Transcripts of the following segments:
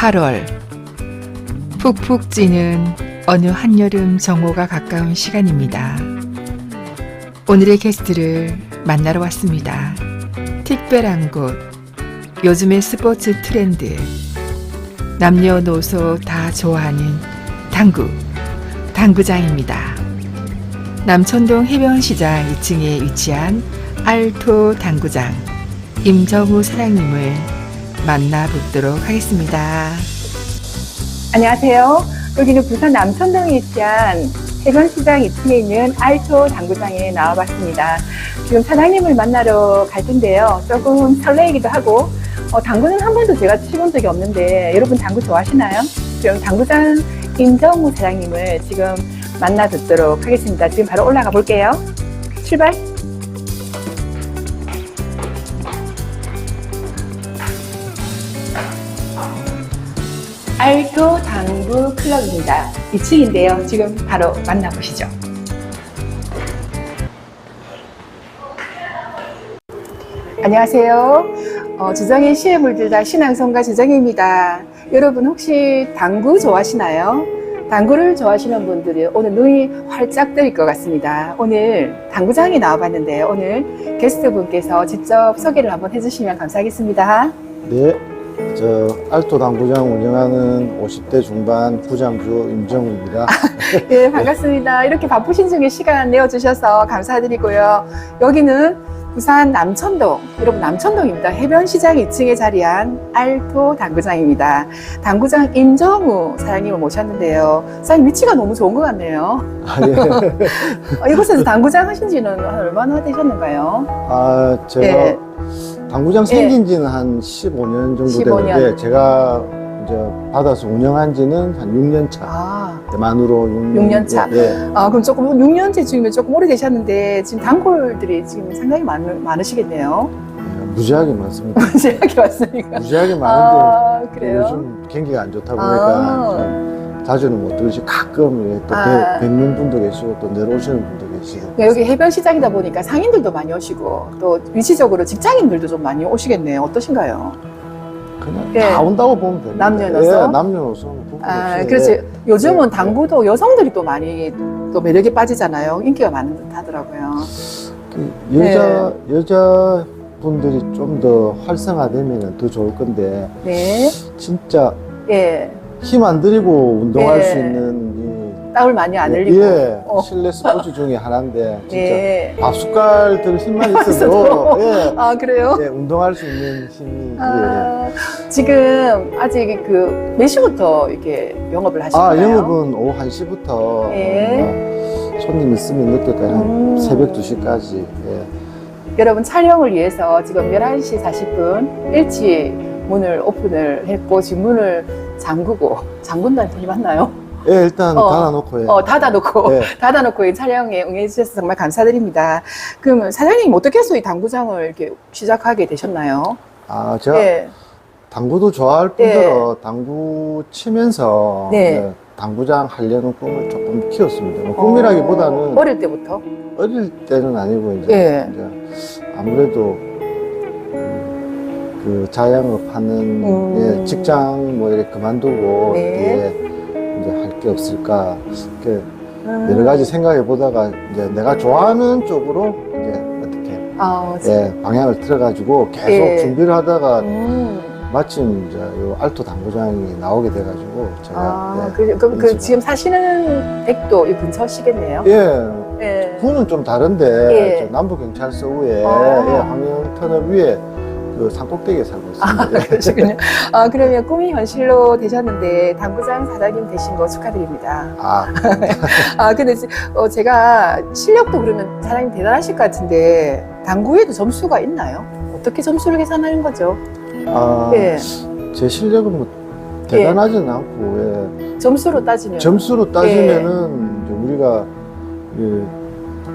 8월 푹푹 찌는 어느 한여름 정오가 가까운 시간입니다. 오늘의 게스트를 만나러 왔습니다. 특별한 곳, 요즘의 스포츠 트렌드, 남녀노소 다 좋아하는 당구, 당구장입니다. 남천동 해변시장 2층에 위치한 알토 당구장, 임정우 사장님을 만나보도록 하겠습니다. 안녕하세요. 여기는 부산 남천동에 위치한 해변시장 2층에 있는 알토 당구장에 나와봤습니다. 지금 사장님을 만나러 갈 텐데요. 조금 설레이기도 하고, 어, 당구는 한 번도 제가 치본 적이 없는데, 여러분 당구 좋아하시나요? 그럼 당구장 임정우 사장님을 지금 만나 뵙도록 하겠습니다. 지금 바로 올라가 볼게요. 출발! 알토 당구 클럽입니다. 2층인데요. 지금 바로 만나보시죠. 안녕하세요. 어, 주정의 시에 물들다 신앙성가 주정입니다. 여러분 혹시 당구 좋아하시나요? 당구를 좋아하시는 분들이 오늘 눈이 활짝 뜨일 것 같습니다. 오늘 당구장에 나와봤는데 오늘 게스트분께서 직접 소개를 한번 해주시면 감사하겠습니다. 네, 저 알토 당구장 운영하는 50대 중반 부장주 임정우입니다. 네, 반갑습니다. 이렇게 바쁘신 중에 시간 내어주셔서 감사드리고요. 여기는 부산 남천동, 여러분 남천동입니다. 해변시장 2층에 자리한 알토 당구장입니다. 당구장 임정우 사장님을 모셨는데요. 사장님 위치가 너무 좋은 것 같네요. 아, 예. 어, 이곳에서 당구장 하신 지는 한 얼마나 되셨는가요? 아, 제가 예. 당구장 생긴 지는 한 15년 정도 15 년. 되는데 제가 이제 받아서 운영한 지는 한 6년 차. 아, 만으로 6년, 육년 차. 예, 예. 아, 그럼 조금 6년째 지금 조금 오래 되셨는데 지금 단골들이 지금 상당히 많, 많으시겠네요. 예, 무지하게 많습니다. 제가 왔으니까. 무지하게 많은데 아, 그래요? 요즘 경기가 안 좋다 보니까 아. 좀 자주는 못 들으시 가끔 예, 또 아. 뵙- 뵙는 분도 계시고 또 내려오시는 분도 계시고 그러니까 여기 해변 시장이다 보니까 상인들도 많이 오시고 또 위치적으로 직장인들도 좀 많이 오시겠네요. 어떠신가요? 그냥 예. 다 온다고 보면 됩니다. 남녀노소? 예, 남녀노소. 부부 아, 그렇지. 예. 요즘은 예. 당구도 여성들이 또 많이 또 매력에 빠지잖아요. 인기가 많은 듯 하더라고요. 그 여자 여자 분들이 좀 더 활성화되면 더 좋을 건데 네. 진짜 예. 힘 안 들이고 운동할 예. 수 있는 이 땀을 많이 안 흘리고. 예 어. 실내 스포츠 중에 하나인데 진짜 네. 밥 숟갈 들 힘만 있어도. 예, 아, 그래요? 예, 운동할 수 있는 힘이 아, 지금 아직 그 몇 시부터 이렇게 영업을 예. 하시나요? 아 영업은 오후 1시부터 예. 손님 있으면 늦게까지 한 음. 새벽 2시까지 예. 여러분 촬영을 위해서 지금 11시 40분 일찍 문을 오픈을 했고 지금 문을 잠그고 잠근다는 표현이 맞나요? 예, 일단 어. 닫아놓고 예. 어, 닫아놓고 예. 닫아놓고 이 촬영에 응해주셔서 정말 감사드립니다. 그럼 사장님 어떻게 해서 이 당구장을 이렇게 시작하게 되셨나요? 아 제가 예. 당구도 좋아할 뿐더러 당구 치면서 네. 예, 당구장 하려는 꿈을 조금 키웠습니다. 뭐 꿈이라기보다는 어, 어릴 때부터. 어릴 때는 아니고 이제, 예. 이제 아무래도 음, 그 자영업 하는 음. 예, 직장 뭐 이렇게 그만두고 네. 뒤에 이제 할 게 없을까 이렇게 음. 여러 가지 생각해 보다가 이제 내가 좋아하는 쪽으로 이제 어떻게 아, 예, 방향을 틀어가지고 계속 예. 준비를 하다가 음. 마침 이제 요 알토 당구장이 나오게 돼가지고 제가 아, 예, 그, 그, 그 지금 사시는 댁도 이 근처시겠네요. 예 예. 구는 좀 다른데 예. 저 남부 경찰서 위에 아. 예, 황영 터널 위에 그 산꼭대기에 살고 있습니다. 예. 그러시군요. 아, 그러면 꿈이 현실로 되셨는데 당구장 사장님 되신 거 축하드립니다. 아, 아, 근데 지- 어, 제가 실력도 그러면 사장님 대단하실 것 같은데 당구에도 점수가 있나요? 어떻게 점수를 계산하는 거죠? 아, 예. 제 실력은 뭐 대단하진 않고 예. 점수로 따지면 점수로 따지면은 이제 우리가 그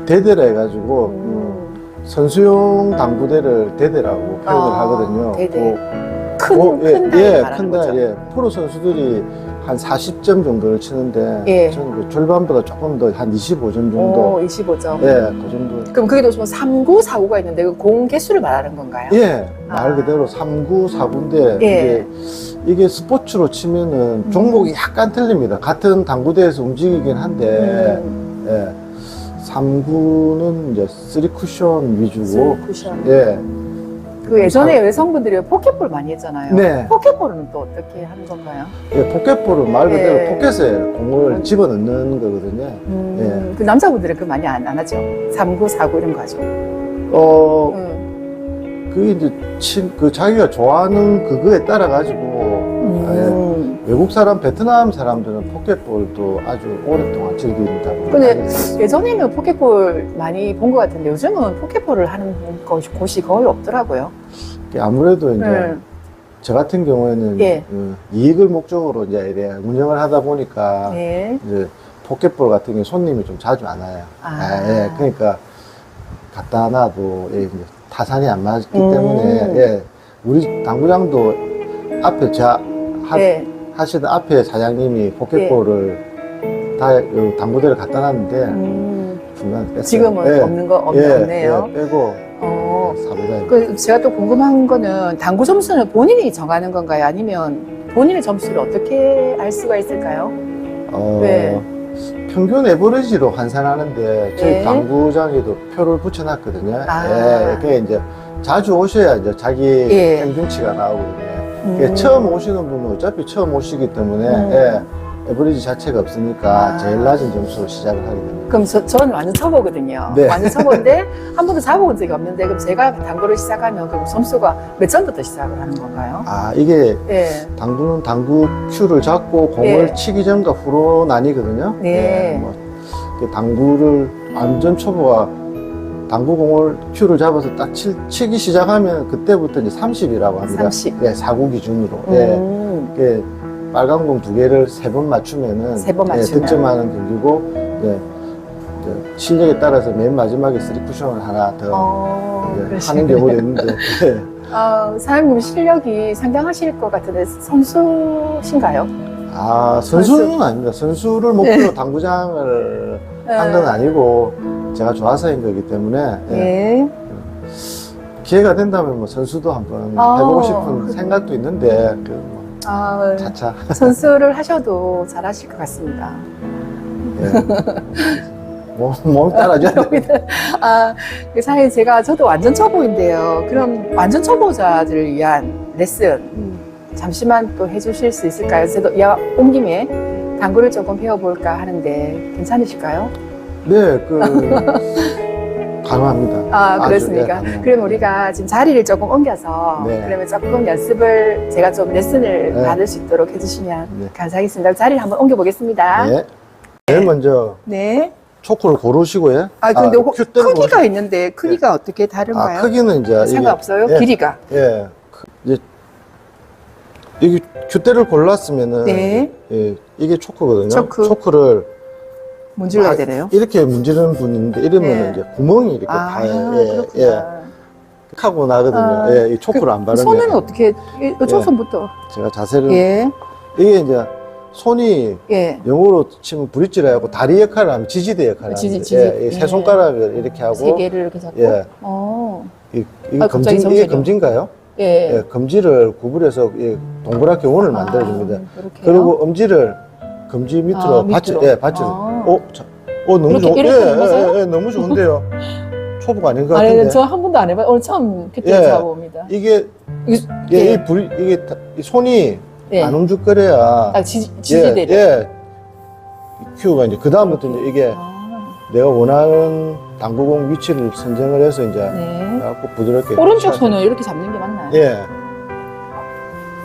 대대라 해가지고 음, 음, 선수용 당구대를 대대라고 표현을 아, 하거든요. 대대. 뭐 큰, 뭐, 예, 큰 예, 말하는 큰 거죠. 달, 예. 프로 선수들이 한 40점 정도를 치는데 예. 저는 그 절반보다 조금 더 한 25점 정도. 오, 25점. 예, 그 정도. 그럼 그게 또 39, 49가 있는데 그공 개수를 말하는 건가요? 예, 말 아. 그대로 3구, 4구인데 예. 이게, 이게 스포츠로 치면은 종목이 약간 틀립니다. 같은 당구대에서 움직이긴 한데 음, 예. 3구는 이제 3 쿠션 위주고 쿠션. 예. 그 예전에 여성분들이 포켓볼 많이 했잖아요. 네. 포켓볼은 또 어떻게 하는 건가요? 예, 포켓볼은 말 그대로 예. 포켓에 공을 집어넣는 거거든요. 음, 그 남자분들은 그 많이 안, 안 하죠. 3구, 4구 이런 거 하죠. 어, 음. 그게 이제 친, 그 자기가 좋아하는 그거에 따라 가지고 음. 외국 사람, 베트남 사람들은 포켓볼도 아주 오랫동안 즐긴다고. 근데 예전에는 포켓볼 많이 본 것 같은데 요즘은 포켓볼을 하는 곳이, 곳이 거의 없더라고요. 아무래도 이제 음. 저 같은 경우에는 예. 그 이익을 목적으로 이제 이래 운영을 하다 보니까 네. 이제 포켓볼 같은 경우 손님이 좀 자주 안 와요. 아. 예, 그러니까 갖다 놔도 예, 이제 타산이 안 맞기 음. 때문에 예, 우리 당구장도 앞에 자 하, 네. 하시던 앞에 사장님이 포켓볼을 다 어, 당구대를 갖다 놨는데 음. 뺐어요. 지금은 예, 없는 거 없, 예, 없네요. 예, 빼고 어. 그 제가 또 궁금한 거는 당구 점수는 본인이 정하는 건가요? 아니면 본인의 점수를 어떻게 알 수가 있을까요? 어, 네. 평균 에버리지로 환산하는데 저희 네. 당구장에도 표를 붙여놨거든요. 아. 예, 그게 이제 자주 오셔야 이제 자기 예. 평균치가 나오거든요. 음. 예, 처음 오시는 분은 어차피 처음 오시기 때문에 음. 예, 에버리지 자체가 없으니까 아. 제일 낮은 점수로 시작을 하게 됩니다. 그럼 저, 저는 완전 초보거든요. 네. 완전 초보인데 한 번도 잡아본 적이 없는데 그럼 제가 당구를 시작하면 그럼 점수가 몇 점부터 시작을 하는 건가요? 아 이게 네. 당구는 당구 큐를 잡고 공을 예. 치기 전과 후로 나뉘거든요. 네. 예, 뭐, 그 당구를 완전 초보가 당구공을 큐를 잡아서 딱 치, 치기 시작하면 그때부터 이제 30이라고 합니다. 30. 예, 사구 기준으로. 예. 음. 예, 빨간 공 두 개를 세 번 맞추면은 세번 예, 맞추면. 득점하는 경기고 예, 이제 실력에 따라서 맨 마지막에 쓰리 쿠션을 하나 더 어, 이제 하는. 경우도 있는데 예. 어, 사장님 실력이 상당하실 것 같은데 선수신가요? 아 선수는 아닙니다. 선수를 목표로 네. 당구장을 한 건 아니고 제가 좋아서인 거기 때문에 예. 네. 기회가 된다면 뭐 선수도 한번 아, 해보고 싶은? 생각도 있는데 그 뭐, 아, 차차 선수를 하셔도 잘하실 것 같습니다. 예. 몸, 몸 따라줘야 돼. 아, 그 사실 제가 저도 완전 초보인데요. 그럼 완전 초보자들을 위한 레슨 음. 잠시만 또 해주실 수 있을까요? 저도 야, 온 김에 당구를 조금 배워볼까 하는데 괜찮으실까요? 네, 그 가능합니다. 아, 아주, 그렇습니까? 네, 가능합니다. 그럼 우리가 지금 자리를 조금 옮겨서 네. 그러면 조금 연습을 제가 좀 레슨을 네. 받을 수 있도록 해주시면 네. 감사하겠습니다. 자리를 한번 옮겨보겠습니다. 네. 제일 먼저 네. 초코를 고르시고요. 아, 근데 때는 크기가 있는데 크기가 어떻게 다른가요? 아, 크기는 이제 이게 상관없어요? 예. 길이가. 예, 크- 이제 이게 큐대를 골랐으면은 네. 예, 이게 초코거든요. 초코. 초코를 문질러야 막 되네요. 이렇게 문지르는 분인데 이러면 네. 이제 구멍이 이렇게 아, 다 예, 그렇구나. 예, 하고 나거든요. 아, 예, 이 초코를 안 바르면 손은 어떻게, 이- 이쪽 예. 손부터. 제가 자세를 예, 이게 이제 손이 예. 영어로 치면 브릿지라 하고 다리 역할을 하면 지지대 역할을 지지, 하는 지지. 예, 이 예. 세 손가락을 이렇게 하고 세 개를 이렇게 잡고. 예. 어, 이, 이게 아, 갑자기 검지 이게 정신이 검지인가요? 예. 예, 검지를 구부려서 이 동그랗게 원을 만들어 줍니다. 아, 그렇게요? 그리고 엄지를 검지 밑으로 아, 받쳐, 밑으로. 예, 받쳐. 아. 어, 자, 어, 너무 이렇게, 좋, 이렇게 예, 거세요? 예, 예, 너무 좋은데요. 초보가 아닌 것 같은데. 아니, 저 한 번도 안 해봐요. 오늘 처음 큐티 예. 잡아봅니다. 이게, 이게- 예, 예. 이 불, 이게 다- 이 손이 예. 안 움직거려야. 딱 지, 지지대를. 예, 예. 이 큐가 이제 그다음부터 이제 이게 아, 내가 원하는 당구공 위치를 선정을 해서 이제 네. 갖고 부드럽게 오른쪽 손은 이렇게 잡는 게 맞나요? 예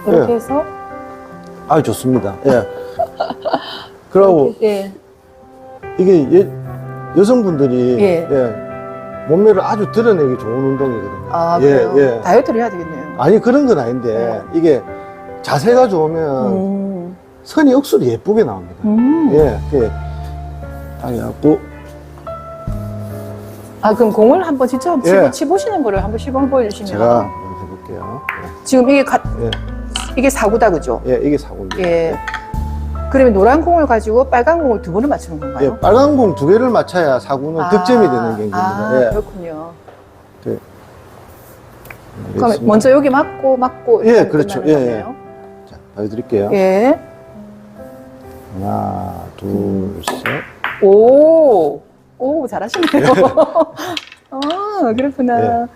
이렇게 예. 해서. 아 좋습니다 예 그리고 예. 이게 예, 여성분들이 예. 예, 몸매를 아주 드러내기 좋은 운동이거든요 아, 예, 그래요? 예. 다이어트를 해야 되겠네요. 아니 그런 건 아닌데 이게 자세가 좋으면 음. 선이 억수로 예쁘게 나옵니다 음. 예 예. 딱 해갖고 아, 그럼 공을 한번 직접 예. 치고, 치보시는 거를 한번 시범 보여주시면. 제가 한번 해볼게요 지금 이게 가, 예, 이게 사구다, 그죠? 예 이게 사고입니다 예. 그러면 노란 공을 가지고 빨간 공을 두 번을 맞추는 건가요? 예, 빨간 공 두 개를 맞춰야 사구는 득점이 되는 경기입니다. 아, 예. 그렇군요. 그럼 알겠습니다. 먼저 여기 맞고 맞고 예, 이렇게 그렇죠. 끝나는 예, 예. 거네요. 자, 보여드릴게요. 예. 하나, 둘, 셋. 오, 오, 잘하시네요. 아, 그렇구나. 예.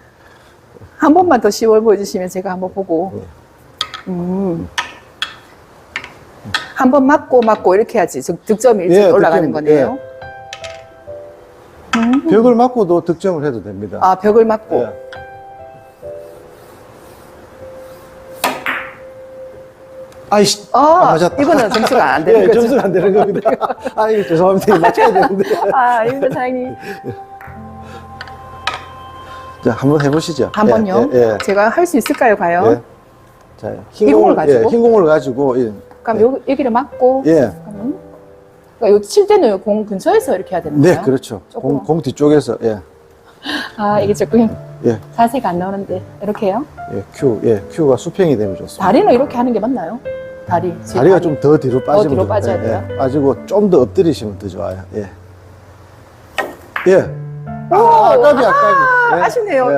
한 번만 더 시월 보여주시면 제가 한번 보고. 예. 음. 한 번 맞고 맞고 이렇게 해야지 득- 득점이 일찍 예, 올라가는 득점, 거네요. 음. 벽을 맞고도 득점을 해도 됩니다. 아, 벽을 맞고. 예. 아이씨. 아, 아, 맞았다. 이거는 점수가 안 되는 예, 거죠. 점수가 안 되는 겁니다. 아, 이거 죄송합니다. 맞춰야 되는데. 아, 이거 사장님. 자, 한번 해보시죠. 한 예, 번요. 예, 예. 제가 할 수 있을까요, 과연? 예. 자, 흰이 공을 공을 가지고? 예, 흰 공을 가지고, 예. 그럼 예. 요, 여기를 맞고. 예. 음. 그러니까 여기 칠 때는 공 근처에서 이렇게 해야 되는 네, 거예요? 그렇죠. 조금. 공, 공 뒤쪽에서, 예. 아, 이게 조금 예, 자세가 안 나오는데. 이렇게요? 예, 큐, 예, 큐가 수평이 되면 좋습니다. 다리는 이렇게 하는 게 맞나요? 다리. 제 다리가 다리. 좀더 뒤로 빠지면 뒤로 좋- 빠져야 예, 돼요? 예. 빠지고 좀 더 엎드리시면 더 좋아요. 예. 예. 오, 아, 아깝이, 아, 아깝이. 예. 아쉽네요. 예.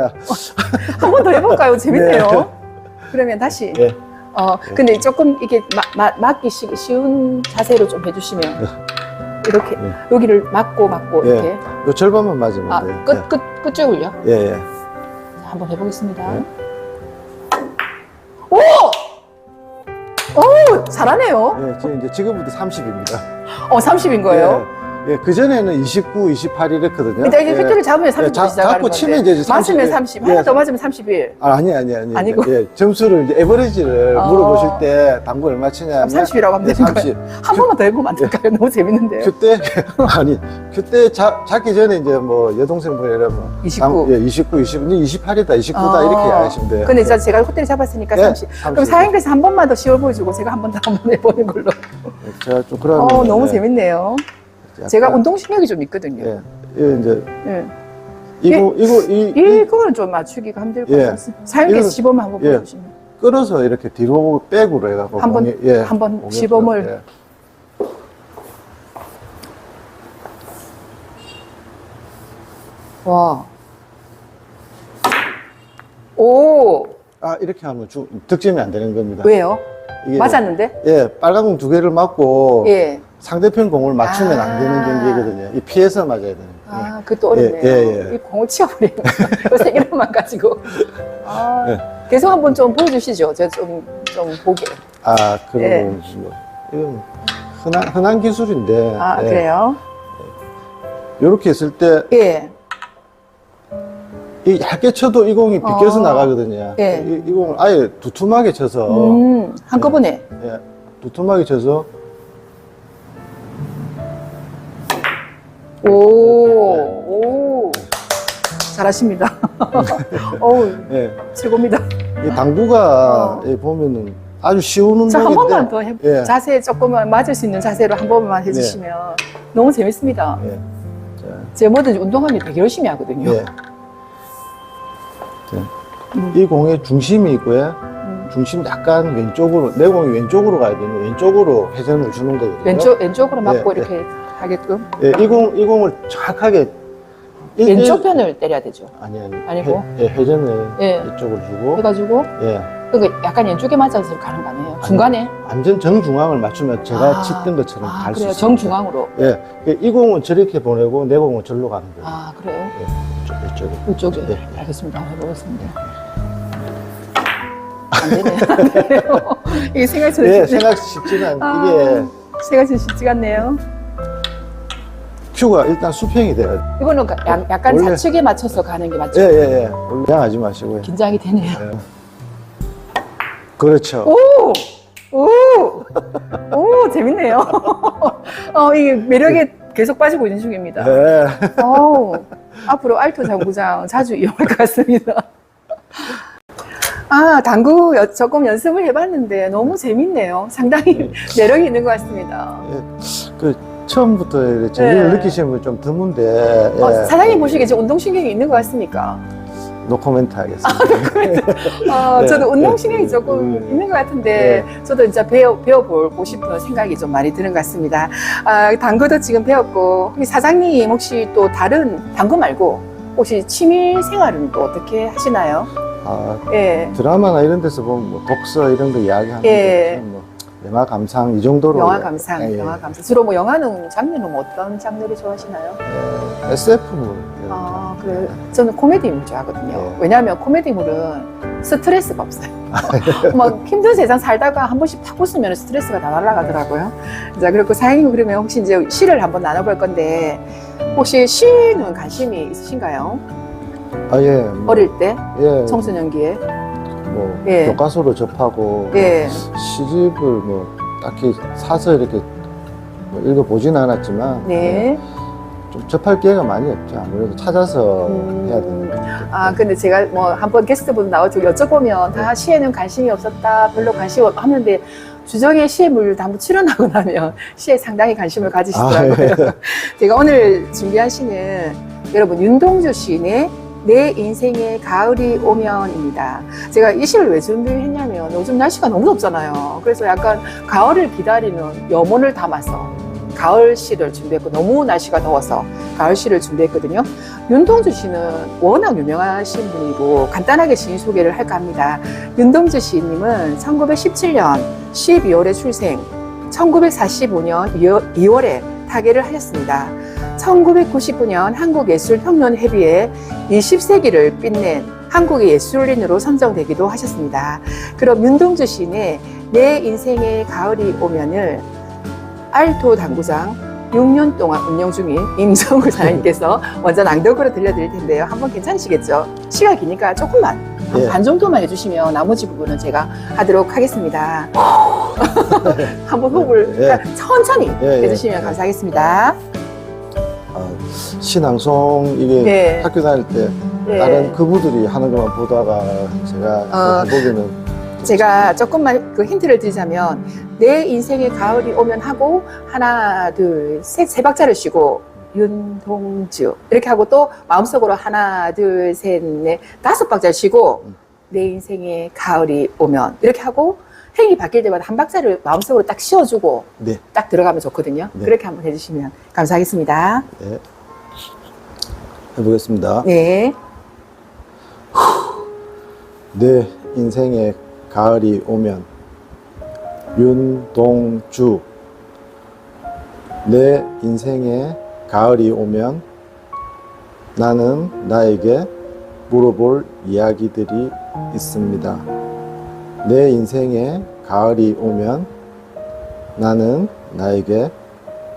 한번 더 해볼까요? 재밌네요. 네. 그러면 다시. 예. 어, 근데 조금 이게 쉬, 쉬운 자세로 좀 해주시면. 이렇게, 예. 여기를 맞고 맞고 예. 이렇게. 요 절반만 맞으면 아, 돼요. 끝, 끝, 끝쪽을요? 예, 예. 자, 한번 해보겠습니다. 네. 오! 오! 잘하네요. 예, 지금 이제 지금부터 30입니다. 어, 30인 거예요. 예. 예, 그전에는 29, 28 이랬거든요. 일단 이게 예. 휘뚜를 잡으면 30로 예, 자- 잡고. 치면 이제 30, 맞으면 예. 30. 예. 하나 더 맞으면 31. 아, 아니, 아니, 아니. 아니고? 예, 점수를 이제 에버리지를 어. 물어보실 때 당구 얼마 치냐. 그럼 30이라고 하면 예, 되는 30. 한 번만 더 해보면 안 될까요? 너무 재밌는데요. 그때, 아니, 그때 자, 잡기 전에 이제 뭐 여동생 뭐 이러면. 29. 예, 29, 20, 28이다, 29다 어. 이렇게 하시면 돼요. 근데 진짜 제가 호텔 잡았으니까 예, 30. 그럼 사장님께서 한 번만 더 시월 보여주고 제가 한 번 더 한 번 해보는 걸로. 제가 좀 그런. 어, 너무 재밌네요. 제가 운동신경이 좀 있거든요. 예, 예, 이제, 예. 이거, 이거, 이, 이, 이거는 좀 맞추기가 힘들 것 예. 같습니다. 이거는- 시범을 한번 예. 보여주시면. 끌어서 이렇게 뒤로 백으로 해갖고. 한 번, 공이- 예, 한번 공이- 시범을. 예. 와. 오, 아, 이렇게 하면 주, 득점이 안 되는 겁니다. 왜요? 이게 맞았는데? 예, 빨간 공 두 개를 맞고 예. 상대편 공을 맞추면 아. 안 되는 경기거든요. 이 피해서 맞아야 되는. 아, 그것도 어렵네요. 예, 예, 예. 이 공을 치워버리는 거 세 개만 가지고. 아, 예. 계속 한번 좀 보여주시죠. 제가 좀, 좀 보게. 아, 그런 예. 뭐, 이건 흔한, 흔한 기술인데. 아, 예. 그래요? 이렇게 했을 때, 예. 이 얇게 쳐도 이 공이 비껴서 어. 나가거든요. 예. 이, 이 공을 아예 두툼하게 쳐서, 음, 한꺼번에. 예, 두툼하게 쳐서, 오, 오. 잘하십니다. 어우, 예, 최고입니다. 이 당구가 어. 예, 보면은 아주 쉬운 한 운동인데. 번만 더 해. 예. 자세 조금만 맞을 수 있는 자세로 한 번만 해주시면 너무 재밌습니다. 예. 자, 제가 뭐든지 운동하면 되게 열심히 하거든요. 예. 자, 음. 이 공의 중심이 있고요. 음. 중심 약간 왼쪽으로, 내 공이 왼쪽으로 가야 되는 왼쪽으로 회전을 주는 거거든요. 왼쪽, 왼쪽으로 맞고 예, 이렇게 하게끔. 예, 이 공, 이 공을 정확하게. 일- 왼쪽 일- 편을 때려야 되죠. 아니, 아니. 아니고? 회, 예, 회전을 예. 이쪽으로 주고. 해가지고, 예. 그러니까 약간 왼쪽에 맞아서 가는 거 아니에요? 중간에? 완전 정중앙을 맞추면 제가 아. 치던 것처럼 아, 갈 수 그래요? 있어요. 정중앙으로. 예. 이 공은 저렇게 보내고 내 공은 절로 가는 거예요. 아, 그래요? 예. 이쪽, 이쪽에. 이쪽에. 네. 알겠습니다. 한번 해보겠습니다. 안 되네요. 안 되네요. 이게 생각처럼 예, 쉽지- 생각 쉽지는 아. 이게 생각처럼 쉽지가 않네요. 큐가 일단 수평이 돼요. 이거는 가- 약- 약간 원래- 좌측에 맞춰서 가는 게 맞죠? 예, 예, 예. 원래 양하지 마시고요. 긴장이 되네요. 예. 그렇죠. 오! 오! 오, 재밌네요. 어, 이게 매력에 계속 빠지고 있는 중입니다. 예. 어우, 앞으로 알토 장구장 자주 이용할 것 같습니다. 아, 당구 여- 조금 연습을 해봤는데 너무 재밌네요. 상당히 매력이 있는 것 같습니다. 그 처음부터 이렇게 재미를 예. 느끼시는 분좀 드문데. 예. 어, 사장님 보시기에 지금 운동신경이 있는 것 같습니까? 노코멘트 하겠습니다. 어, 네. 저도 운동신경이 조금 음. 있는 것 같은데, 저도 진짜 배워, 배워보고 싶은 생각이 좀 많이 드는 것 같습니다. 아, 당구도 지금 배웠고, 사장님 혹시 또 다른 당구 말고, 혹시 취미 생활은 또 어떻게 하시나요? 아, 예. 드라마나 이런 데서 보면 뭐 독서 이런 거 이야기하는데 예. 뭐 영화 감상 이 정도로 영화 감상, 예, 예. 영화 감상. 주로 뭐 영화는 장르는 뭐 어떤 장르를 좋아하시나요? 예, SF물 아, 그래. 저는 코미디물 좋아하거든요. 예. 왜냐하면 코미디물은 스트레스가 없어요. 막 힘든 세상 살다가 한 번씩 탁 웃으면 스트레스가 다 날아가더라고요. 자, 그리고 사장님 그러면 혹시 이제 시를 한번 나눠볼 건데, 혹시 시는 관심이 있으신가요? 아, 예. 뭐, 어릴 때? 예. 청소년기에? 뭐 예. 교과서로 접하고 예. 시집을 뭐 딱히 사서 이렇게 뭐 읽어보진 않았지만 네. 좀 접할 기회가 많이 없죠. 아무래도 찾아서 음. 해야 되는 때문에. 아, 근데 제가 뭐 한번 게스트분 나와서 여쭤보면 다 시에는 관심이 없었다, 별로 관심 없 하는데 주정의 시의 물을 다 한번 출연하고 나면 시에 상당히 관심을 가지시더라고요. 아, 예. 제가 오늘 준비한 시는 여러분 윤동주 시인의 내 인생의 가을이 오면입니다. 제가 이 시를 왜 준비했냐면 요즘 날씨가 너무 덥잖아요. 그래서 약간 가을을 기다리는 염원을 담아서 가을 시를 준비했고 너무 날씨가 더워서 가을 시를 준비했거든요. 윤동주 씨는 워낙 유명하신 분이고 간단하게 시인 소개를 할까 합니다. 윤동주 시인님은 1917년 12월에 출생, 1945년 2월에 타계를 하셨습니다. 1999년 한국예술평론회비에 20세기를 빛낸 한국의 예술인으로 선정되기도 하셨습니다. 그럼 윤동주 시인의 내 인생의 가을이 오면을 알토 당구장 6년 동안 운영 중인 임성우 사장님께서 먼저 낭독으로 들려드릴 텐데요. 한번 괜찮으시겠죠? 시간 기니까 조금만 한 예. 반 정도만 해주시면 나머지 부분은 제가 하도록 하겠습니다. 한번 호흡을 예. 천천히 예, 예. 해주시면 감사하겠습니다. 아, 신앙송 이게 네. 학교 다닐 때 네. 다른 그부들이 하는 것만 보다가 제가 어. 해보기는 제가 조금만 그 힌트를 드리자면 내 인생의 가을이 오면 하고 하나 둘셋 세 박자를 쉬고 윤동주 이렇게 하고 또 마음속으로 하나 둘셋넷 다섯 박자를 쉬고 음. 내 인생의 가을이 오면 이렇게 하고 행이 바뀔 때마다 한 박자를 마음속으로 딱 씌워주고 네, 딱 들어가면 좋거든요. 네. 그렇게 한번 해주시면 감사하겠습니다. 네. 해보겠습니다. 네. 내 인생의 가을이 오면 윤동주 내 인생의 가을이 오면 나는 나에게 물어볼 이야기들이 있습니다. 내 인생의 가을이 오면 나는 나에게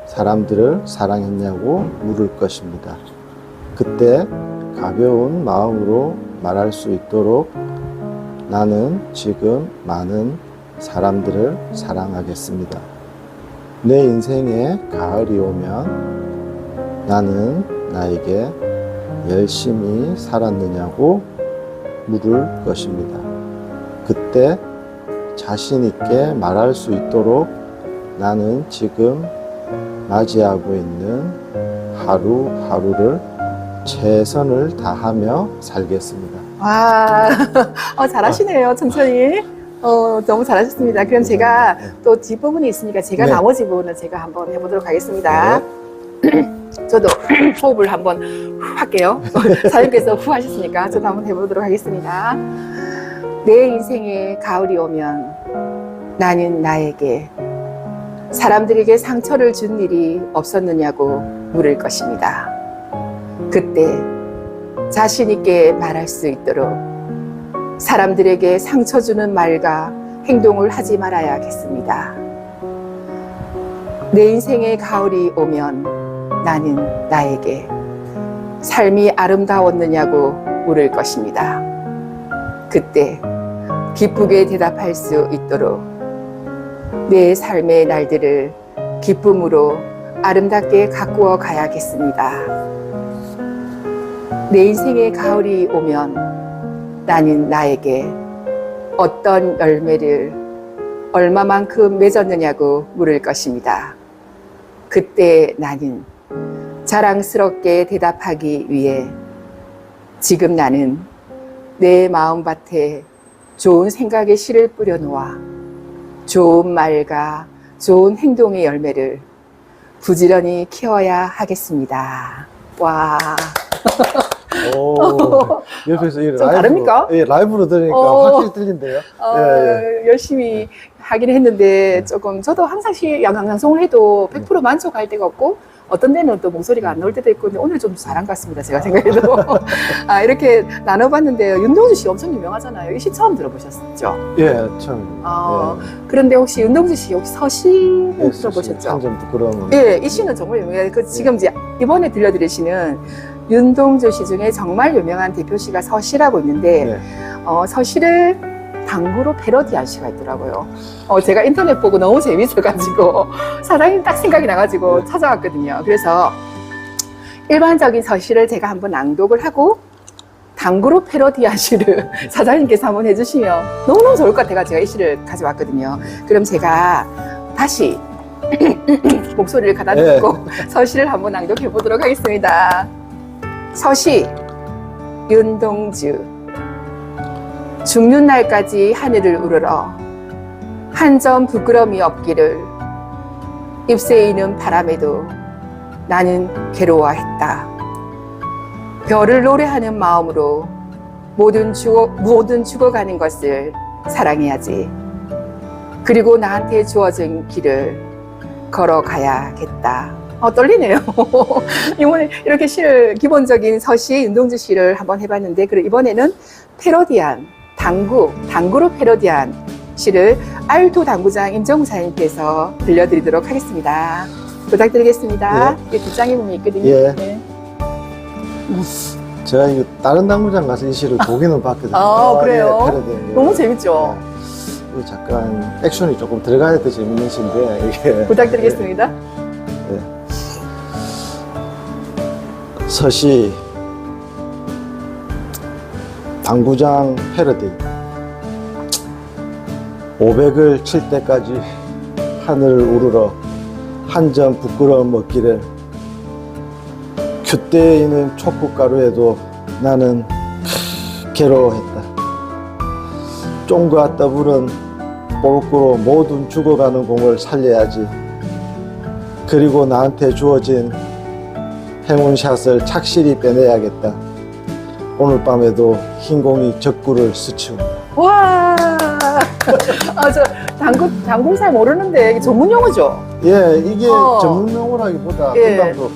사람들을 사랑했냐고 물을 것입니다. 그때 가벼운 마음으로 말할 수 있도록 나는 지금 많은 사람들을 사랑하겠습니다. 내 인생에 가을이 오면 나는 나에게 열심히 살았느냐고 물을 것입니다. 그때 자신 있게 말할 수 있도록 나는 지금 맞이하고 있는 하루하루를 최선을 다하며 살겠습니다. 와, 어, 잘하시네요. 천천히. 어, 너무 잘하셨습니다. 그럼 제가 또 뒷부분이 있으니까 제가 네. 나머지 부분은 제가 한번 해보도록 하겠습니다. 저도 호흡을 한번 후 할게요. 사장님께서 후 하셨으니까 저도 한번 해보도록 하겠습니다. 내 인생에 가을이 오면 나는 나에게 사람들에게 상처를 준 일이 없었느냐고 물을 것입니다. 그때 자신있게 말할 수 있도록 사람들에게 상처 주는 말과 행동을 하지 말아야겠습니다. 내 인생의 가을이 오면 나는 나에게 삶이 아름다웠느냐고 물을 것입니다. 그때 기쁘게 대답할 수 있도록 내 삶의 날들을 기쁨으로 아름답게 가꾸어 가야겠습니다. 내 인생의 가을이 오면 나는 나에게 어떤 열매를 얼마만큼 맺었느냐고 물을 것입니다. 그때 나는 자랑스럽게 대답하기 위해 지금 나는 내 마음밭에 좋은 생각의 씨를 뿌려놓아 좋은 말과 좋은 행동의 열매를 부지런히 키워야 하겠습니다. 와. 오, 옆에서 이좀 라이브로, 다릅니까? 예, 라이브로 들으니까 어. 확실히 들린대요. 어, 예, 열심히 하긴 했는데 조금 저도 항상 시 양강방송을 해도 100% 만족할 때가 없고 어떤 데는 또 목소리가 안 나올 때도 있고 근데 오늘 좀 잘한 것 같습니다 제가 생각해도 아, 이렇게 나눠봤는데요 윤동주 씨 엄청 유명하잖아요 이 시 처음 들어보셨죠? 예, 처음. 어, 그런데 혹시 윤동주 씨 혹시 서시 예, 들어보셨죠? 한점 부끄러움은. 예, 이 시는 정말 유명해요. 그 지금 이제 이번에 들려드릴 시는 윤동주 씨 중에 정말 유명한 대표 시가 서시라고 있는데 네. 어, 서시를 당구로 패러디한 시가 있더라고요. 어, 제가 인터넷 보고 너무 재밌어가지고 사장님 딱 생각이 나가지고 네. 찾아왔거든요. 그래서 일반적인 서시를 제가 한번 낭독을 하고 당구로 패러디한 시를 사장님께서 한번 해주시면 너무너무 좋을 것 같아가 제가 이 시를 가져왔거든요. 그럼 제가 다시 목소리를 가다 네. 서시를 한번 낭독해 보도록 하겠습니다. 서시 윤동주 죽는 날까지 하늘을 우러러 한 점 부끄럼이 없기를 잎새이는 바람에도 나는 괴로워했다. 별을 노래하는 마음으로 모든 죽어, 모든 죽어가는 것을 사랑해야지. 그리고 나한테 주어진 길을 걸어가야겠다. 어, 떨리네요. 이번에 이렇게 시를, 기본적인 서시, 윤동주 시를 한번 해봤는데, 그리고 이번에는 패러디한, 당구, 당구로 패러디한 시를 알토 당구장 임정우 사장님께서 들려드리도록 하겠습니다. 부탁드리겠습니다. 이게 뒷장에 보면 있거든요. 예. 네. 제가 이거 다른 당구장 가서 이 시를 보기는 봤거든요. 아, 그래요? 예, 패러디. 너무 재밌죠? 예. 이거 잠깐 액션이 조금 들어가야 더 재밌는 시인데, 이게. 부탁드리겠습니다. 서시 당구장 패러디. 500을 칠 때까지 하늘을 우르러 한 점 부끄러움 먹기를. 큐대에 있는 촉국가루에도 나는 괴로워했다. 쫑과 더불은 볼꾸로 모든 죽어가는 공을 살려야지. 그리고 나한테 주어진 행운샷을 착실히 빼내야겠다. 오늘 밤에도 흰 공이 적구를 스치고 와! 아, 저 당구, 당구 잘 모르는데 이게 전문 용어죠? 예 이게 어. 전문 용어라기보다 예. 금방도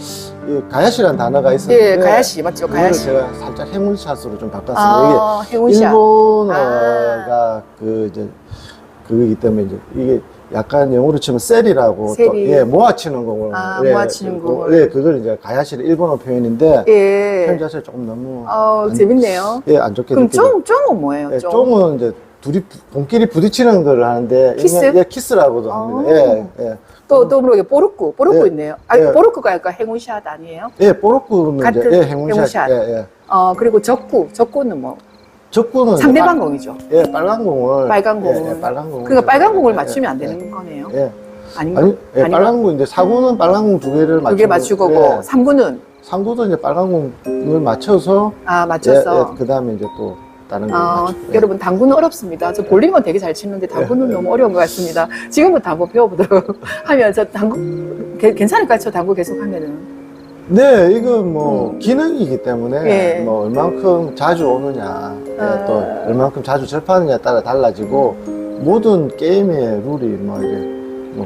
이 가야시라는 단어가 있어요. 예, 가야시, 맞죠? 가야시. 제가 살짝 행운샷으로 좀 바꿨습니다. 아, 이게 행운샷. 일본어가 그 이제 그거기 때문에 이제 이게 약간 영어로 치면 셀이라고 또, 셀이. 예 모아치는 공을 아, 예, 모아치는 그- 공을. 예 그걸 이제 가야시를 일본어 표현인데 예. 표현 자체가 조금 너무 어, 안- 재밌네요. 예안 좋게 그럼. 쫑, 쫑은 뭐예요? 예, 쫑? 쫑은 이제 둘이 부- 본끼리 부딪히는 걸 하는데 키스? 이게- 예, 키스라고도 합니다. 예, 예. 또, 또 모르게 뽀르꾸, 뽀르꾸 예. 있네요. 아, 예. 뽀르꾸가 약간 행운샷 아니에요? 예, 뽀로꾸는 이제 같은 예, 행운샷. 행운샷. 예, 예. 어, 그리고 적구, 적구는 뭐? 적구는 상대방 빨- 공이죠. 예, 빨간 공을 빨간 공을. 예, 예, 빨간 공. 그러니까 빨간 공을 맞추면 안 되는 거네요. 예. 아닌가? 아니, 예, 아닌가? 빨간 공 이제 사구는 빨간 공 두 개를 맞추고 두개 맞추고고, 삼구는 상구도 이제 빨간 공을 맞춰서 아, 맞춰서. 예, 예, 그다음에 이제 또 다른 거 아, 맞추고. 예. 여러분 당구는 어렵습니다. 저 볼링은 되게 잘 치는데 당구는 예. 너무 어려운 것 같습니다. 지금부터 당구 배워보도록 하면 저 당구 게- 괜찮을까요? 저 당구 계속 하면은 네, 이건 뭐 음. 기능이기 때문에 예. 뭐 얼만큼 자주 오느냐, 예, 아. 또 얼만큼 자주 접하느냐에 따라 달라지고 모든 게임의 룰이 뭐 이제 뭐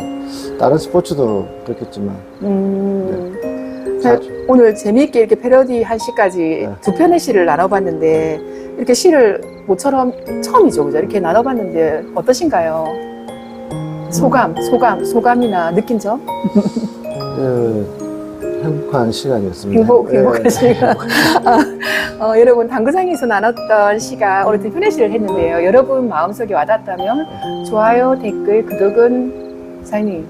다른 스포츠도 그렇겠지만 음, 자주 오늘 재미있게 이렇게 패러디 한 시까지 네. 두 편의 시를 나눠봤는데 이렇게 시를 모처럼 처음이죠, 그죠? 이렇게 나눠봤는데 어떠신가요? 소감, 소감, 소감이나 느낀 점? 예, 행복한 시간이었습니다. 행복, 예. 행복한 시간. 아, 어, 여러분, 당구장에서 나눴던 시가 오늘 시를 했는데요. 여러분 마음속에 와닿다면 좋아요, 댓글, 구독은 사장님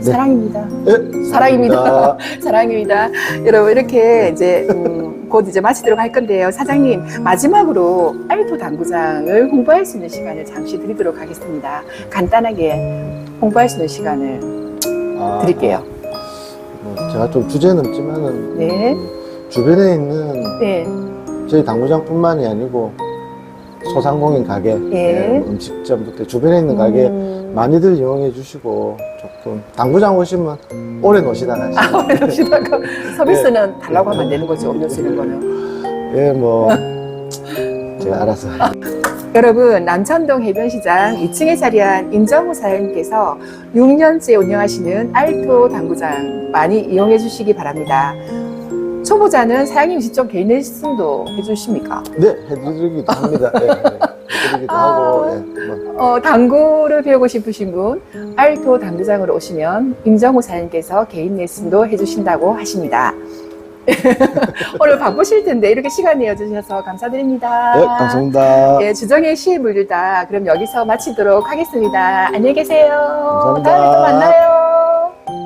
사랑입니다. 예, 사랑입니다. 사랑입니다. 여러분 이렇게 이제 음, 곧 이제 마치도록 할 건데요. 사장님 마지막으로 알토 당구장을 홍보할 수 있는 시간을 잠시 드리도록 하겠습니다. 간단하게 홍보할 수 있는 시간을 아, 드릴게요. 뭐 제가 좀 주제 넘지만은 네. 주변에 있는 네. 저희 당구장뿐만이 아니고 소상공인 가게, 예. 예, 음식점부터 주변에 있는 가게 음. 많이들 이용해 주시고 조금 당구장 오시면 오래 노시다가 아, 오래 노시다가 서비스는 달라고 하면 안 되는 거죠, 음료수 이런 거는. 예, 뭐 제가 알아서 여러분, 남천동 해변시장 2층에 자리한 임정우 사장님께서 6년째 운영하시는 알토 당구장 많이 이용해 주시기 바랍니다. 초보자는 사장님 직접 개인 레슨도 해주십니까? 네 해드리기도 합니다. 예, 예, 해드리기도 아. 하고 예, 뭐 어, 당구를 배우고 싶으신 분, 알토 당구장으로 오시면 임정우 사장님께서 개인 레슨도 해주신다고 하십니다. 오늘 바쁘실 텐데 이렇게 시간 내어주셔서 감사드립니다. 네, 감사합니다. 예, 주정의 시에 물들다. 그럼 여기서 마치도록 하겠습니다. 안녕히 계세요. 감사합니다. 다음에 또 만나요.